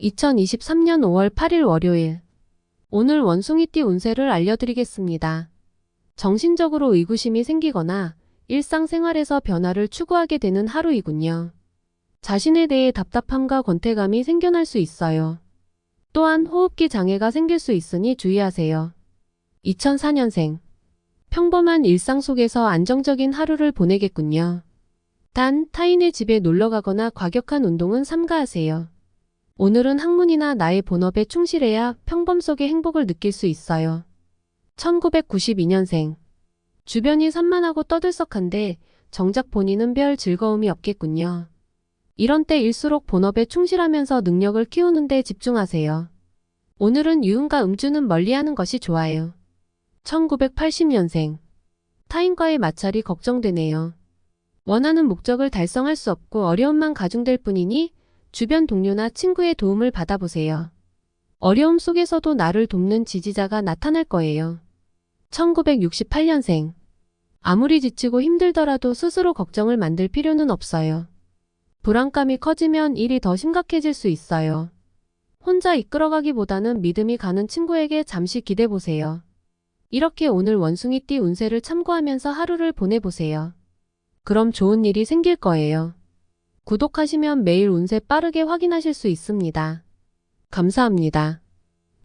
2023년 5월 8일 월요일. 오늘 원숭이띠 운세를 알려드리겠습니다. 정신적으로 의구심이 생기거나 일상생활에서 변화를 추구하게 되는 하루이군요. 자신에 대해 답답함과 권태감이 생겨날 수 있어요. 또한 호흡기 장애가 생길 수 있으니 주의하세요. 2004년생. 평범한 일상 속에서 안정적인 하루를 보내겠군요. 단, 타인의 집에 놀러 가거나 과격한 운동은 삼가하세요. 오늘은 학문이나 나의 본업에 충실해야 평범 속의 행복을 느낄 수 있어요. 1992년생. 주변이 산만하고 떠들썩한데 정작 본인은 별 즐거움이 없겠군요. 이런 때일수록 본업에 충실하면서 능력을 키우는 데 집중하세요. 오늘은 유흥과 음주는 멀리하는 것이 좋아요. 1980년생. 타인과의 마찰이 걱정되네요. 원하는 목적을 달성할 수 없고 어려움만 가중될 뿐이니 주변 동료나 친구의 도움을 받아보세요. 어려움 속에서도 나를 돕는 지지자가 나타날 거예요. 1968년생. 아무리 지치고 힘들더라도 스스로 걱정을 만들 필요는 없어요. 불안감이 커지면 일이 더 심각해질 수 있어요. 혼자 이끌어가기보다는 믿음이 가는 친구에게 잠시 기대보세요. 이렇게 오늘 원숭이띠 운세를 참고하면서 하루를 보내보세요. 그럼 좋은 일이 생길 거예요. 구독하시면 매일 운세 빠르게 확인하실 수 있습니다. 감사합니다.